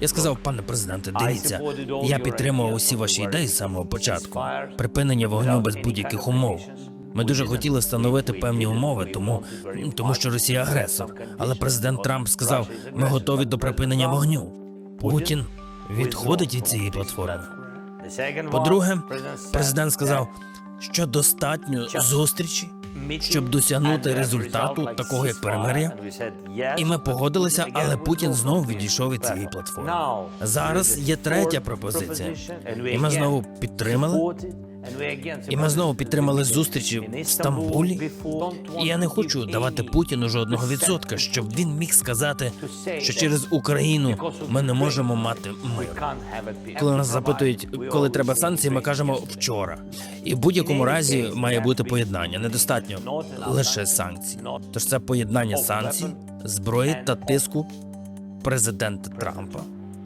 Я сказав, пане президенте, дивіться, я підтримував усі ваші ідеї з самого початку. Припинення вогню без будь-яких умов. Ми дуже хотіли встановити певні умови, тому тому що Росія агресор. Але президент Трамп сказав, ми готові до припинення вогню. Путін відходить від цієї платформи. По-друге, президент сказав, що достатньо зустрічі, щоб досягнути результату такого як перемир'я. І ми погодилися, але Путін знову відійшов від цієї платформи. Зараз є третя пропозиція, і ми знову підтримали. І ми знову підтримали зустрічі в Стамбулі. І я не хочу давати Путіну жодного відсотка, щоб він міг сказати, що через Україну ми не можемо мати мир. Коли нас запитують, коли треба санкції, ми кажемо вчора. І в будь-якому разі має бути поєднання. Недостатньо лише санкцій. Тож це поєднання санкцій, зброї та тиску президента Трампа